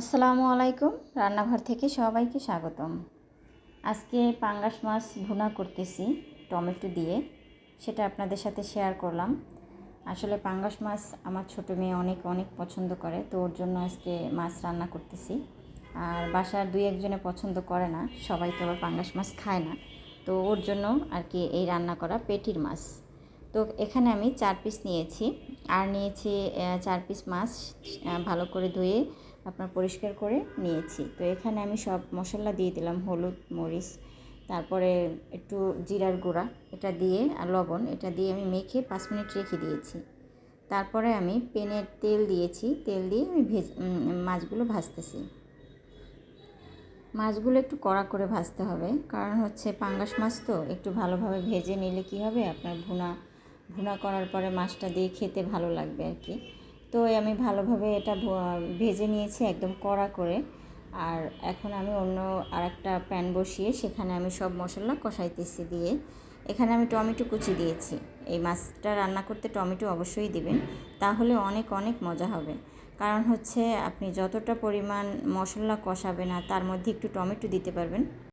আসসালামু আলাইকুম। রান্নাঘর থেকে সবাইকে স্বাগতম। আজকে পাঙ্গাস মাছ ভুনা করতেছি টমেটো দিয়ে। সেটা আপনাদের সাথে শেয়ার করলাম। আসলে পাঙ্গাস মাছ আমার ছোটো মেয়ে অনেক অনেক পছন্দ করে, তো ওর জন্য আজকে মাছ রান্না করতেছি। আর বাসার দুই একজনে পছন্দ করে না, সবাই তো আবার পাঙ্গাস মাছ খায় না। তো ওর জন্য আর কি এই রান্না করা পেটির মাছ। তো এখানে আমি চার পিস নিয়েছি। আর নিয়েছি চার পিস মাছ ভালো করে ধুয়ে আপনার পরিষ্কার করে নিয়েছি। তো এখানে আমি সব মশলা দিয়ে দিলাম, হলুদ, মরিচ, তারপরে একটু জিরার গুঁড়া, এটা দিয়ে, আর লবণ, এটা দিয়ে আমি মেখে পাঁচ মিনিট রেখে দিয়েছি। তারপরে আমি পেনের তেল দিয়েছি, তেল দিয়ে আমি ভেজ মাছগুলো ভাজতেছি। মাছগুলো একটু কড়া করে ভাজতে হবে, কারণ হচ্ছে পাঙ্গাস মাছ তো একটু ভালোভাবে ভেজে নিলে কি হবে? আপনার ভুনা ভুনা করার পরে মাছটা দিয়ে খেতে ভালো লাগবে আর কি। তো আমি ভালোভাবে এটা ভেজে নিয়েছি একদম কড়া করে। আর এখন আমি অন্য আরেকটা প্যান বসিয়ে সেখানে আমি সব মশলা কষাইতেছি দিয়ে। এখানে আমি টমেটো কুচি দিয়েছি। এই মাছটা রান্না করতে টমেটো অবশ্যই দিবেন, তাহলে অনেক অনেক মজা হবে। কারণ হচ্ছে আপনি যতটা পরিমাণ মশলা কষাবেন আর তার মধ্যে একটু টমেটো দিতে পারবেন।